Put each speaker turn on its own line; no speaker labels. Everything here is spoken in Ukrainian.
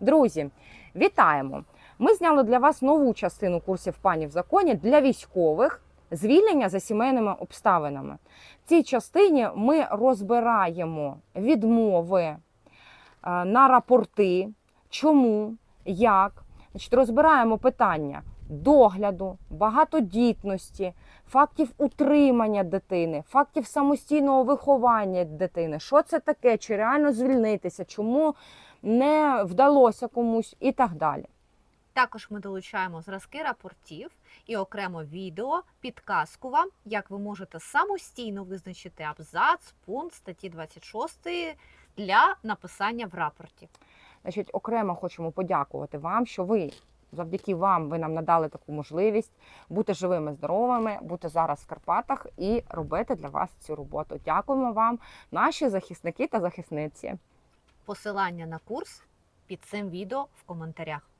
Друзі, вітаємо! Ми зняли для вас нову частину курсів пані в законі для військових звільнення за сімейними обставинами. В цій частині ми розбираємо відмови е, на рапорти, чому, як. Значить, розбираємо питання догляду, багатодітності, фактів утримання дитини, фактів самостійного виховання дитини. Що це таке? Чи реально звільнитися? Чому не вдалося комусь і так далі.
Також ми долучаємо зразки рапортів і окремо відео, підказку вам, як ви можете самостійно визначити абзац, пункт статті 26 для написання в рапорті.
Значить, окремо хочемо подякувати вам, що ви завдяки вам ви нам надали таку можливість бути живими, здоровими, бути зараз в Карпатах і робити для вас цю роботу. Дякуємо вам, наші захисники та захисниці.
Посилання на курс під цим відео в коментарях.